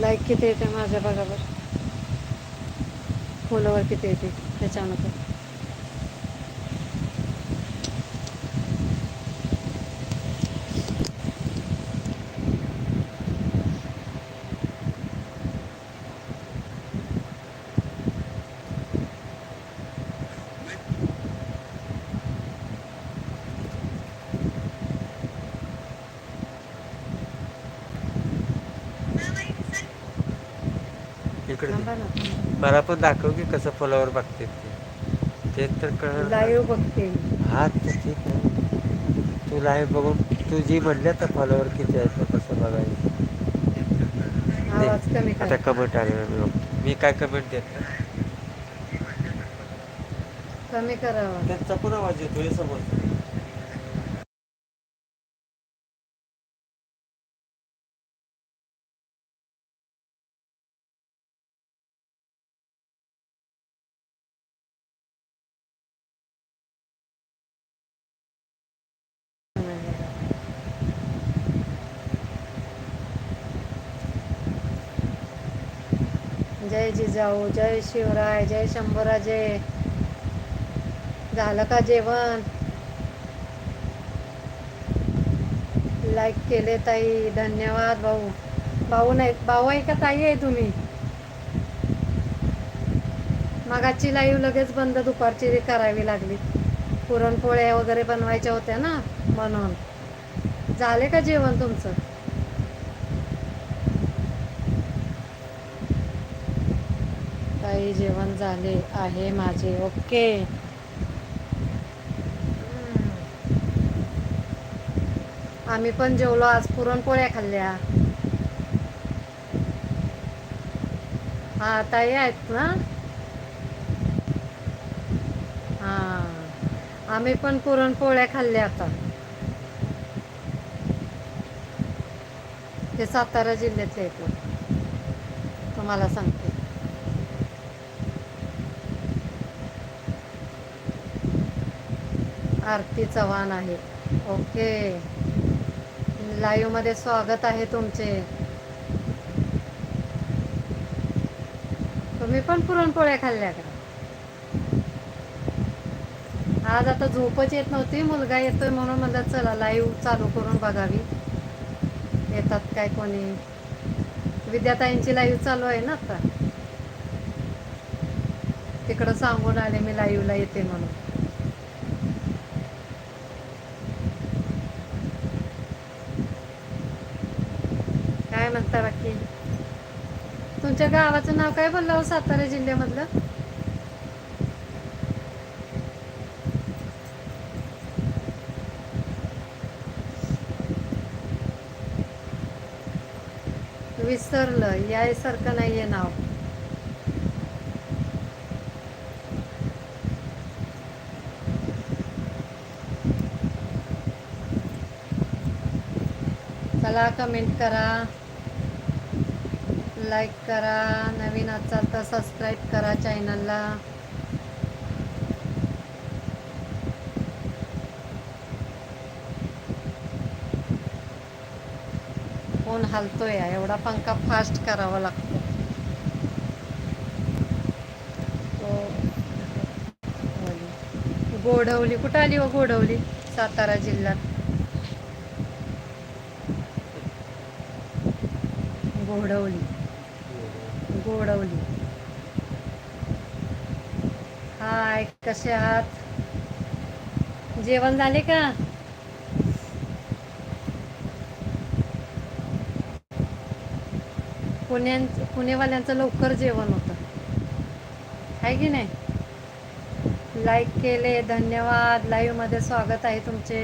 Like किती येते माझ्या बघावर फॉलोवर किती येते? त्याच्यानंतर मला पण दाखव की कसं फॉलोवर बघते ते. ते तर कळलं लाईव्ह बघते. हा तर ठीक आहे. तू लाईव्ह बघून तू जी म्हणल्या तर फॉलोवर किती आहे ते कसं बघायचं. आवाज कमी आता कर कमेंट आले मी बघतो. मी काय कमेंट देत नाही. कमी कर आवाज. त्यांचा पण आवाज येतोय समोर. जय जिजाऊ जय शिवराय जय शंभराजे. झालं का जेवण? लाईक केले ताई धन्यवाद भाऊ. भाऊ नाही भाऊ आहे का ताई आहे तुम्ही? मगाची लाईव्ह लगेच बंद दुपारची करावी लागली. पुरणपोळ्या वगैरे बनवायच्या होत्या ना म्हणून. झाले का जेवण तुमचं? सकाळी जेवण झाले आहे माझे. ओके. आम्ही पण जेवलो आज पुरणपोळ्या खाल्ल्या. हा ताई आहेत ना? हा. आम्ही पण पुरणपोळ्या खाल्ल्या आता. ते सातारा जिल्ह्यातले आहेत तुम्हाला सांगते. आरती चव्हाण आहे. ओके. लाईव्हमध्ये स्वागत आहे तुमचे. तुम्ही पण पुरणपोळ्या खाल्ल्या का? आज आता झोपच येत नव्हती मुलगा येतोय म्हणून म्हणलं चला लाईव्ह चालू करून बघावी. येतात काय कोणी? विद्याताईंची लाईव्ह चालू आहे ना आता. तिकडं सांगून आले मी लाईव्हला येते म्हणून काय म्हणता बाकी तुमच्या गावाचं नाव काय बोललं हो सातारा जिल्ह्यामधलं? विसरलं. यायसारखं नाहीये नाव. चला कमेंट करा. लाईक करा नवीन असाल तर सबस्क्राईब करा चॅनलला फोन हलतोय एवढा पंखा फास्ट करावा लागतो. गोडवली कुठं आली हो गोडवली? सातारा जिल्ह्यात. गोडवली. उडवली हाय कसे आहात? जेवण झाले का? पुण्यां पुणेवाल्यांचं लवकर जेवण होतं. आहे की नाही? लाईक केले धन्यवाद. लाईव्हमध्ये स्वागत आहे तुमचे.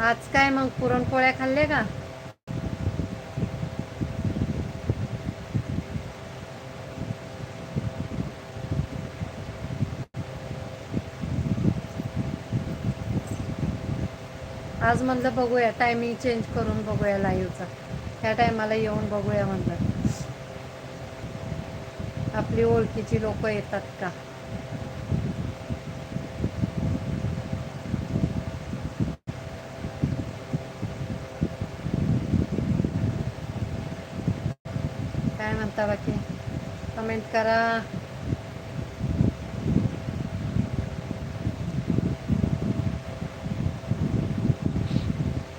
आज काय मग पुरणपोळ्या खाल्ले का? आज म्हणलं बघूया टायमिंग चेंज करून बघूया लाईव्हचा ह्या टायमाला येऊन बघूया म्हणलं. आपली ओळखीची लोक येतात का? म्हणता बाकी कमेंट करा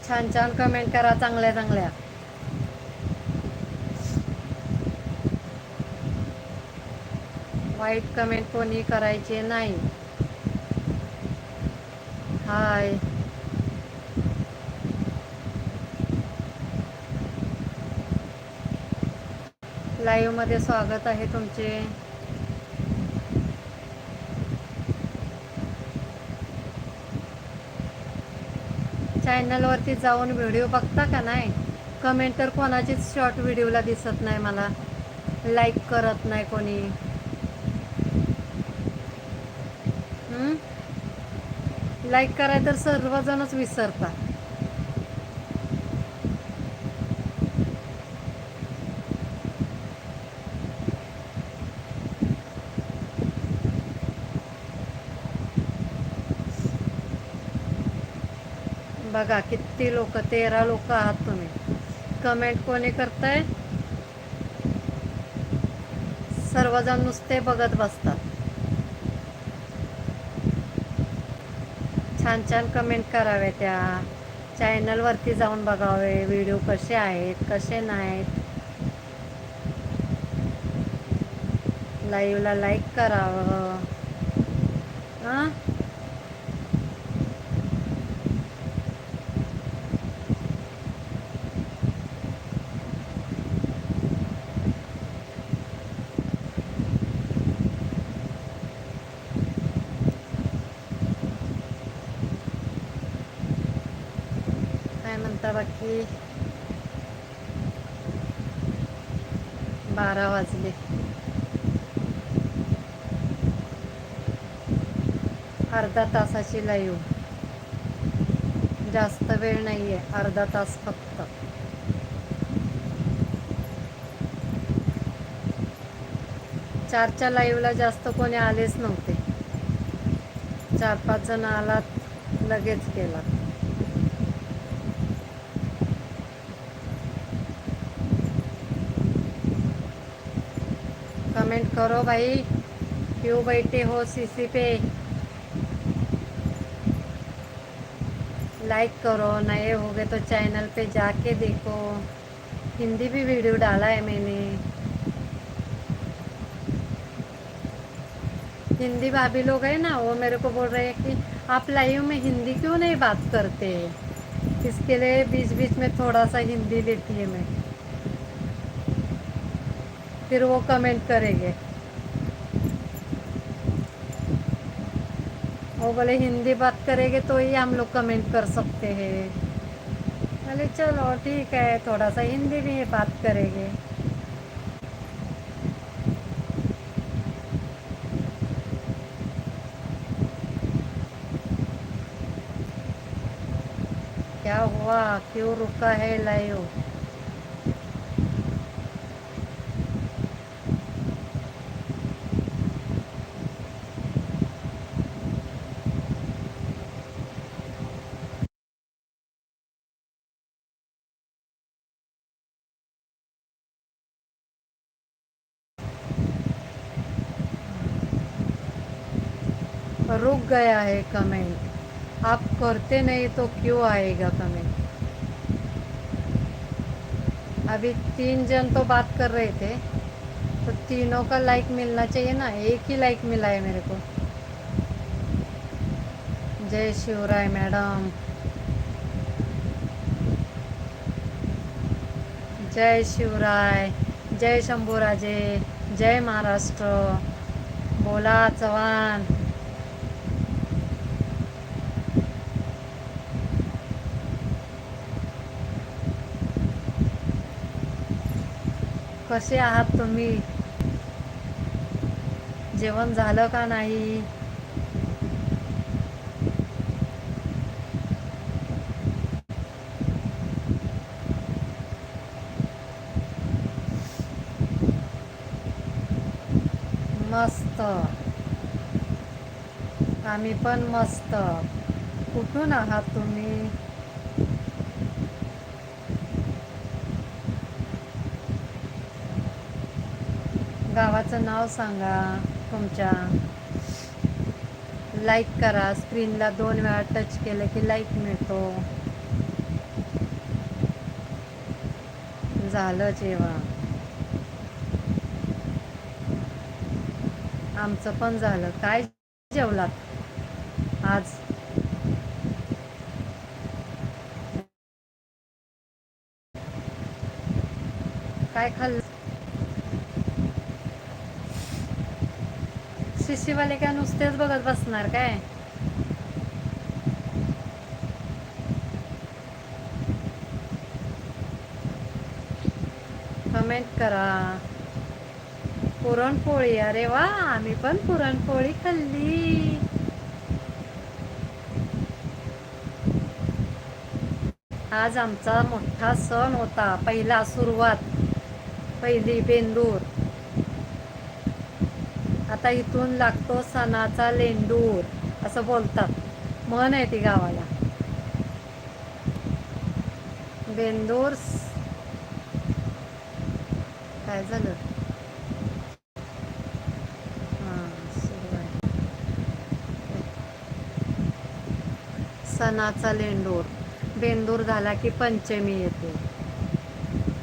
छान छान कमेंट करा चांगल्या चांगल्या वाईट कमेंट कोणी करायचे नाही हाय लाईव्हमध्ये स्वागत आहे तुमचे. चॅनलवरती जाऊन व्हिडिओ बघता का नाही? कमेंट तर कोणाचीच शॉर्ट व्हिडिओला दिसत नाही मला. लाईक करत नाही कोणी. लाईक कराय तर सर्वजणच विसरतात. बघा किती लोक तेरा लोक आहात तुम्ही. कमेंट कोणी करताय? सर्वजण नुसते बघत बसतात. छान छान कमेंट करावे त्या. चॅनलवरती जाऊन बघावे व्हिडिओ कसे आहेत कसे नाहीत. लाईव्हला लाईक करावं. हां? काय बाकी बारा वाजले. अर्धा तासाची लाईव्ह जास्त वेळ नाहीये अर्धा तास फक्त. चारच्या लाईव्हला जास्त कोणी आलेच नव्हते. चार पाच जण आलात लगेच गेलात कमेंट करो भाई। क्यों बैठे हो सीसी पे? लाइक करो, नए हो गए तो चैनल पे जाके देखो। हिंदी भी वीडियो डाला है मैंने। हिंदी भाभी लोग हैं ना, वो मेरे को बोल रहे हैं कि आप लाइव में हिंदी क्यों नहीं बात करते? इसके लिए बीच बीच में थोड़ा सा हिंदी लेती है मैं। फिर वो कमेंट करेंगे। वो बोले, हिंदी बात करेंगे तो ही हम लोग कमेंट कर सकते हैं। बोले, चलो, ठीक है थोड़ा सा हिंदी भी बात करेंगे। क्या हुआ? क्यों रुका है लाइव? रुक गया है कमेंट। आप करते नहीं तो क्यों आएगा कमेंट? अभी तीन जन तो बात कर रहे थे तो तीनों का लाइक मिलना चाहिए ना एक ही लाइक मिला है मेरे को। जय शिवराय मैडम। जय शिवराय जय शंभूराजे जय महाराष्ट्र। बोला चव्हाण। कसे आहात तुम्ही? जेवण झालं का नाही? मस्त. आम्ही पण मस्त. कुठून आहात तुम्ही? चॅनलचं नाव सांगा तुमच्या लाईक करा स्क्रीनला दोन वेळा टच केलं की लाईक मिळतो. झालं जेवण. आमचं पण झालं. काय जेवलात? आज? काय खाल्लं? शिशीवाले काय नुसतेच बघत बसणार काय? कमेंट करा. पुरणपोळी अरे वा! आम्ही पण पुरणपोळी खाल्ली. आज आमचा मोठा सण होता. पहिला सुरुवात पहिली बेंदूर. आता इथून लागतो सणाचा लेंडूर असं बोलतात. म्हण आहे ती गावाला. बेंदूर काय झालं? सणाचा लेंडूर. बेंदूर झाला की पंचमी येते.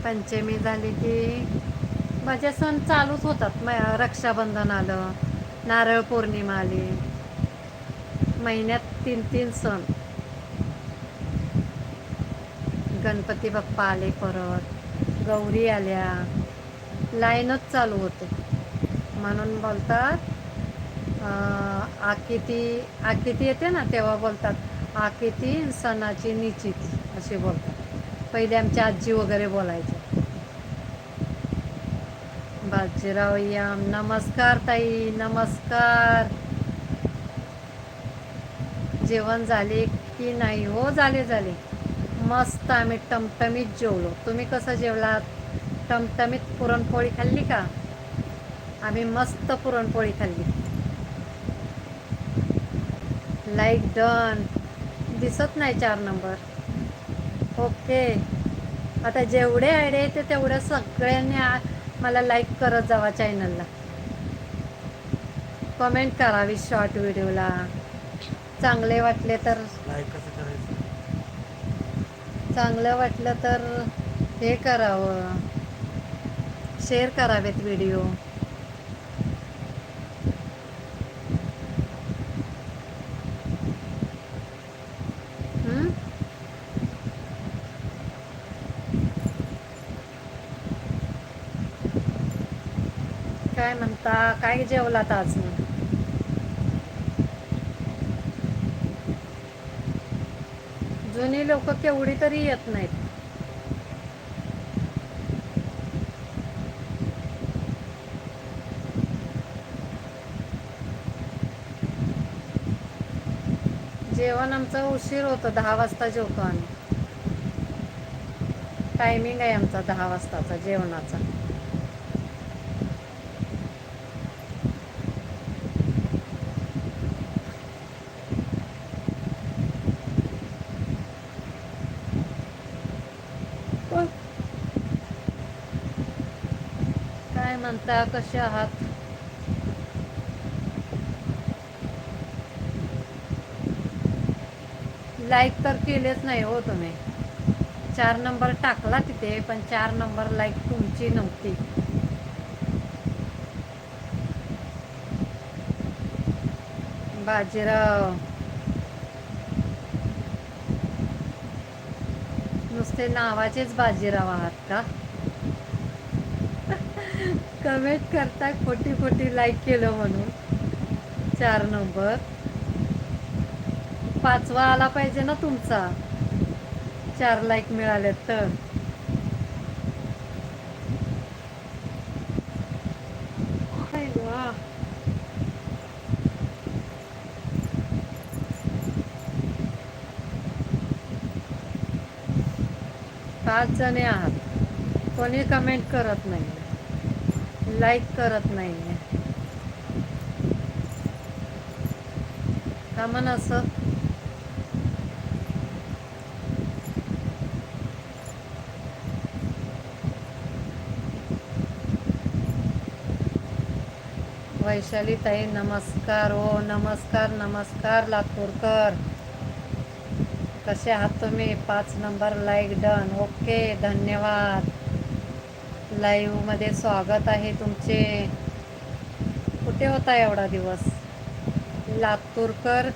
पंचमी झाली की माझे सण चालूच होतात. म रक्षाबंधन आलं नारळ पौर्णिमा आली. महिन्यात तीन तीन सण. गणपती बाप्पा आले परत गौरी आल्या. लाईनच चालू होते. म्हणून बोलतात आकिती आकिती येते ना तेव्हा बोलतात आकिती सणाची निचिती असे बोलतात. पहिले आमची आजी वगैरे बोलायची. बाजीराव याम नमस्कार ताई नमस्कार. जेवण झाले की नाही? हो झाले झाले. मस्त आम्ही टमटमीत जेवलो. तुम्ही कसं जेवलात? टमटमीत पुरणपोळी खाल्ली का? आम्ही मस्त पुरणपोळी खाल्ली. लाईक डन दिसत नाही चार नंबर. ओके आता जेवढे आयडिया येते तेवढ्या सगळ्यांनी मला लाईक करत जावा चॅनलला कमेंट करावी शॉर्ट व्हिडिओला चांगले वाटले तर लाईक कसं करायचं? चांगलं वाटलं तर हे करावं. शेअर करावेत व्हिडिओ हं? काय म्हणता काय जेवलात आज? जुनी लोक केवढी तरी येत नाहीत. जेवण आमचं उशीर होतं दहा वाजता जेवतो आम्ही. टायमिंग आहे आमचा दहा वाजताचा जेवणाचा. आता कसे आहात? लाईक तर केलेच नाही हो तुम्ही. चार नंबर टाकला तिथे पण चार नंबर लाईक तुमची नव्हती. बाजीराव. नुसते नावाचेच बाजीराव आहात का? कमेंट करता खोटी खोटी लाईक केलं म्हणून. चार नंबर पाचवा आला पाहिजे ना तुमचा? चार लाईक मिळाले तर. पाच जणे आहात. कोणी कमेंट करत नाही लाईक करत नाही का म्हण असं? वैशाली ताई नमस्कार हो नमस्कार नमस्कार लातूरकर. कसे आहात तुम्ही? पाच नंबर लाईक डन. ओके धन्यवाद. लाईव्हमध्ये स्वागत आहे तुमचे. कुठे होता एवढा दिवस? लातूरकर.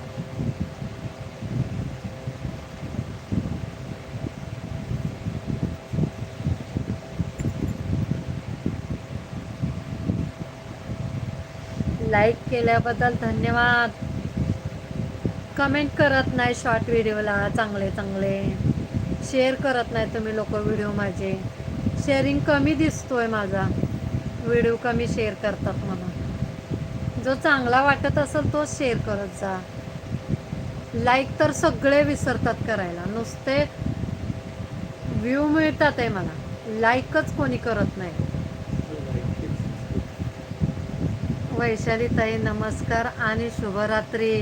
लाईक केल्याबद्दल धन्यवाद. कमेंट करत नाही शॉर्ट व्हिडिओला चांगले चांगले. शेअर करत नाही तुम्ही लोक व्हिडिओ माझे. शेअरिंग कमी दिसतोय माझा. व्हिडिओ कमी शेअर करतात म्हणून. जो चांगला वाटत असेल तो शेअर करत जा. लाईक तर सगळे विसरतात करायला. नुसते व्ह्यू मिळतात आहे मला. लाईकच कोणी करत नाही. वैशाली ताई नमस्कार आणि शुभरात्री.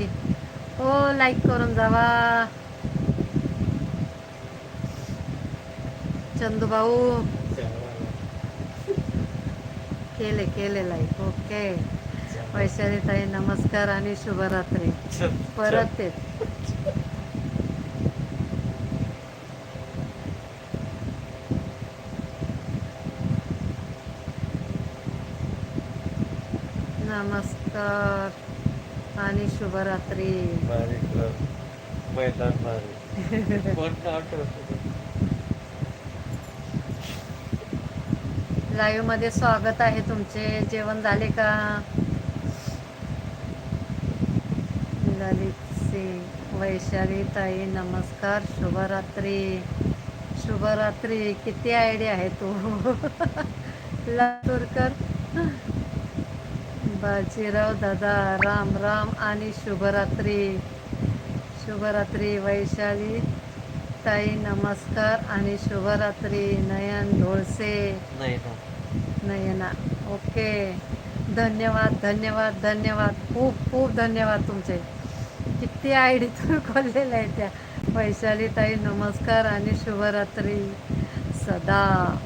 हो लाईक करून जावा. चंदू भाऊ केले केले लाईक ओके वैशाली ताई नमस्कार आणि शुभरात्री. परत येत नमस्कार आणि शुभरात्री. बारीक मैदान बारीक. कोण नाव ठेवतो लाईव्हमध्ये स्वागत आहे तुमचे. जेवण झाले का? ललित सिंग वैशाली ताई नमस्कार शुभरात्री. शुभरात्री किती आयडिया आहे तू. लातूरकर. बाजीराव दादा राम राम आणि शुभरात्री. शुभरात्री वैशाली ताई नमस्कार आणि शुभरात्री. नयन ढोळसे नयना. ओके. धन्यवाद धन्यवाद धन्यवाद. खूप खूप धन्यवाद तुमचे. किती आय डी तुम्ही खोललेल्या आहेत त्या. वैशाली ताई नमस्कार आणि शुभरात्री. सदा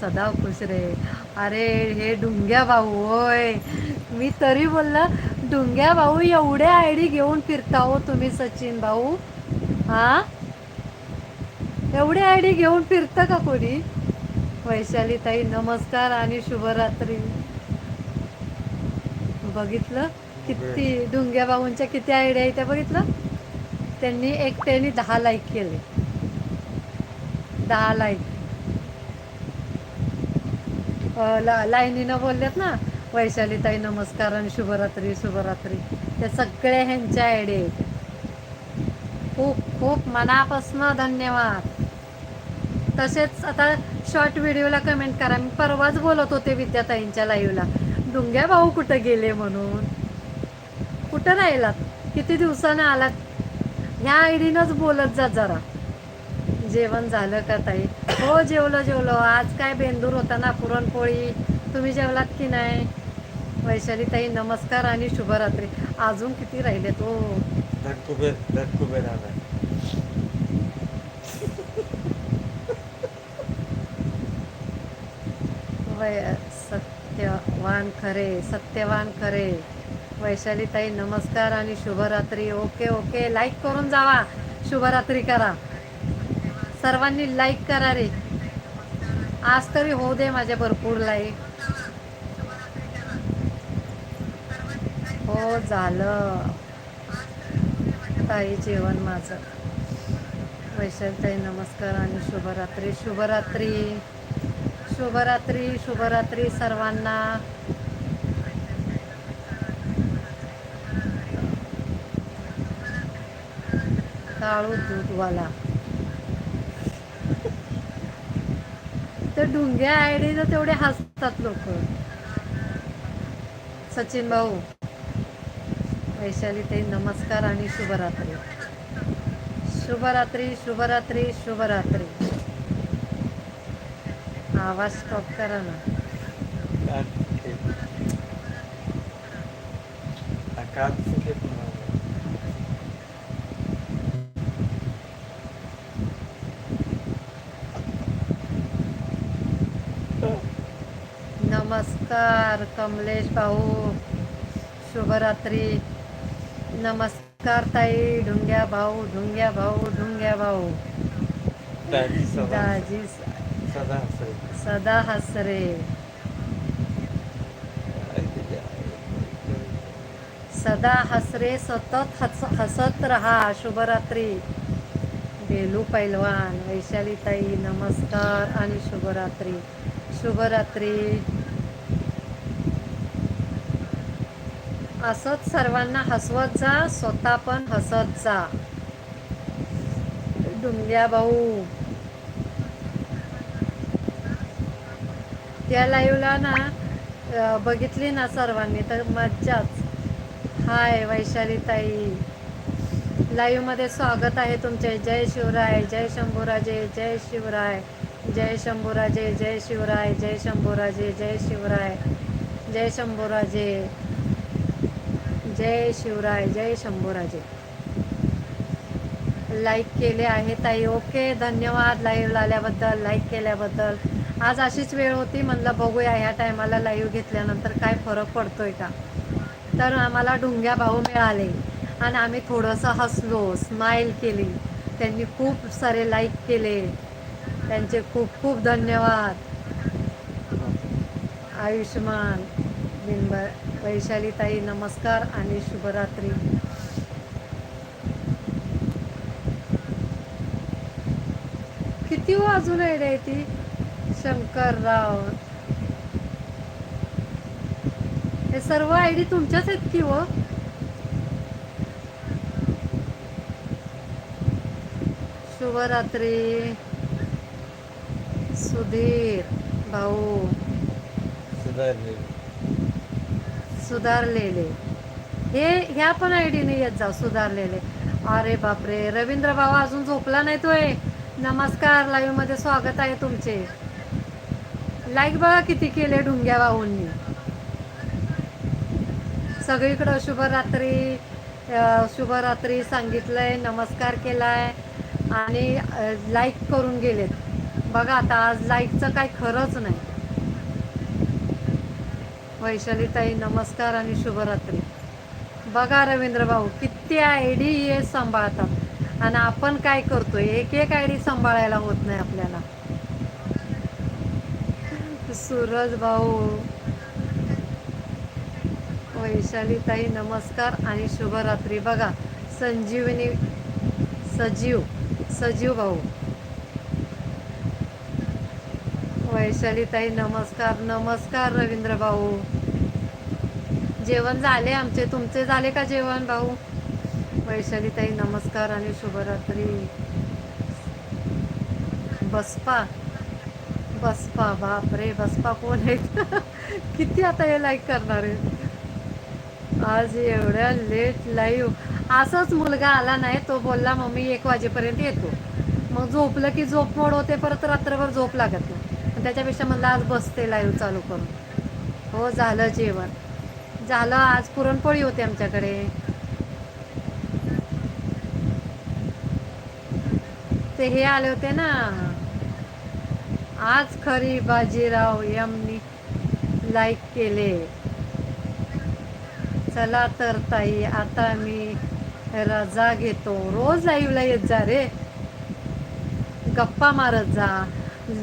सदा खुश रे. अरे हे डुंग्या भाऊ होय. मी तरी बोलला डुंग्या भाऊ एवढे आय डी घेऊन फिरता हो तुम्ही सचिन भाऊ. हा? एवढे आय डी घेऊन फिरता का कोणी? वैशाली ताई नमस्कार आणि शुभरात्री. बघितलं? किती डुंग्या बाबूंच्या किती आयडिया आहे त्या बघितलं? त्यांनी एकट्याने दहा लाईक केले. दहा लाईक लाईनीनं बोलल्यात ना वैशाली ताई नमस्कार आणि शुभरात्री शुभरात्री. त्या सगळ्या ह्यांच्या आयडिया आहेत. खूप खूप मनापासून धन्यवाद. तसेच आता शॉर्ट व्हिडिओला कमेंट करा. मी परवाच बोलत होते विद्याताईंच्या लाईव्हला. डुंग्या भाऊ कुठं गेले म्हणून? कुठं राहिलात? किती दिवसानं आलात? ह्या आयडीनंच बोलत जा जरा. जेवण झालं का ताई? हो जेवलं जेवलो. आज काय बेंदूर होता ना पुरणपोळी. तुम्ही जेवलात की नाही? वैशाली ताई नमस्कार आणि शुभरात्री. अजून किती राहिले तो हो. धनकुबेर धनकुबेर आला वै सत्यवान खरे सत्यवान खरे. वैशाली ताई नमस्कार आणि शुभरात्री. Okay okay. लाईक करून जावा. शुभरात्री करा. सर्वांनी लाईक करा रे. आज तरी होऊ दे माझ्या भरपूर लाईक हो झालं. ताई जेवण माझं. वैशाली ताई नमस्कार आणि शुभरात्री. शुभरात्री. शुभरात्री शुभरात्री सर्वांना. काळू दूधवाला. तर डुंग्या आयडीचं तेवढे हसतात लोक. सचिन भाऊ वैशाली ताई नमस्कार आणि शुभरात्री. शुभरात्री शुभरात्री शुभरात्री. आवाज स्टॉप करा ना. कान फुटेल नमस्कार कमलेश भाऊ. शुभरात्री. नमस्कार ताई ढुंग्या भाऊ ढुंग्या भाऊ ढुंग्या भाऊ. दाजी सदा हसरे. सदा हसरे. सदा हसरे सतत हस हसत रहा. शुभरात्री. बेलू पैलवान वैशालीताई नमस्कार आणि शुभरात्री. शुभरात्री. असत सर्वांना हसवत जा स्वतः पण हसत जा. डुंग्या भाऊ त्या लाईव्हला ना बघितली ना सर्वांनी तर मज्जाच. हाय वैशाली ताई. लाईव्हमध्ये स्वागत आहे तुमचे. जय शिवराय जय शंभूराजे जय शिवराय. जय शंभूराजे जय शिवराय जय शंभूराजे जय शिवराय. जय शंभूराजे. जय शिवराय जय शंभूराजे. लाईक केले आहे ताई. ओके धन्यवाद. लाईव्ह आल्याबद्दल लाईक केल्याबद्दल. आज अशीच वेळ होती म्हणलं बघूया ह्या टायमाला लाईव्ह घेतल्यानंतर काय फरक पडतोय का. तर आम्हाला ढुंग्या भाऊ मिळाले आणि आम्ही थोडंसं हसलो स्माईल केली. त्यांनी खूप सारे लाईक केले. त्यांचे खूप खूप धन्यवाद. आयुष्मान बिनबर वैशाली ताई नमस्कार आणि शुभरात्री. किती हो वाजून आहे रे ती? शंकरराव हे सर्व आय डी तुमच्याच आहेत की हो? शुभरात्री. सुधीर भाऊ. सुधारले सुधारलेले हे ह्या पण आय डीने येत जा सुधारलेले अरे बापरे रवींद्र भाऊ अजून झोपला नाही तोय. नमस्कार लाईव्हमध्ये स्वागत आहे तुमचे. लाईक बघा किती केले ढुंग्या भाऊंनी सगळीकडं शुभरात्री शुभरात्री सांगितलंय नमस्कार केलाय आणि लाईक करून गेलेत. बघा आता आज लाईकचं काय खरंच नाही. वैशालीताई नमस्कार आणि शुभरात्री. बघा रवींद्र भाऊ किती आय डी हे सांभाळतात. आणि आपण काय करतोय? एक एक आय डी सांभाळायला होत नाही आपल्याला. सूरज भाऊ. वैशालीताई नमस्कार आणि शुभरात्री. बघा संजीवनी सजीव सजीव भाऊ. वैशालीताई नमस्कार नमस्कार रवींद्र भाऊ. जेवण झाले आमचे? तुमचे झाले का जेवण भाऊ? वैशालीताई नमस्कार आणि शुभरात्री. बसपा. बसपा बापरे बसपा कोण आहेत? किती आता हे लाईक करणार आहे आज एवढ्या लेट लाईव्ह असाच मुलगा आला नाही तो बोलला मम्मी एक वाजेपर्यंत येतो. मग झोपलं की झोप मोड होते परत रात्रभर झोप लागत नाही. त्याच्यापेक्षा म्हणलं आज बसते लाईव्ह चालू करून. हो झालं जेवण. झालं आज पुरणपोळी होती आमच्याकडे. ते हे आले होते ना आज खरी बाजीराव यांनी लाईक केले. चला तर ताई आता मी रजा घेतो. रोज लाईव्हला येत जा रे. गप्पा मारत जा.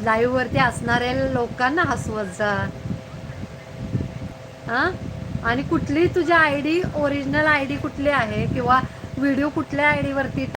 लाईव्हवरती असणाऱ्या लोकांना हसवत जा. हा आणि कुठली तुझ्या I D original I D कुठली आहे? किंवा व्हिडिओ कुठल्या आय वरती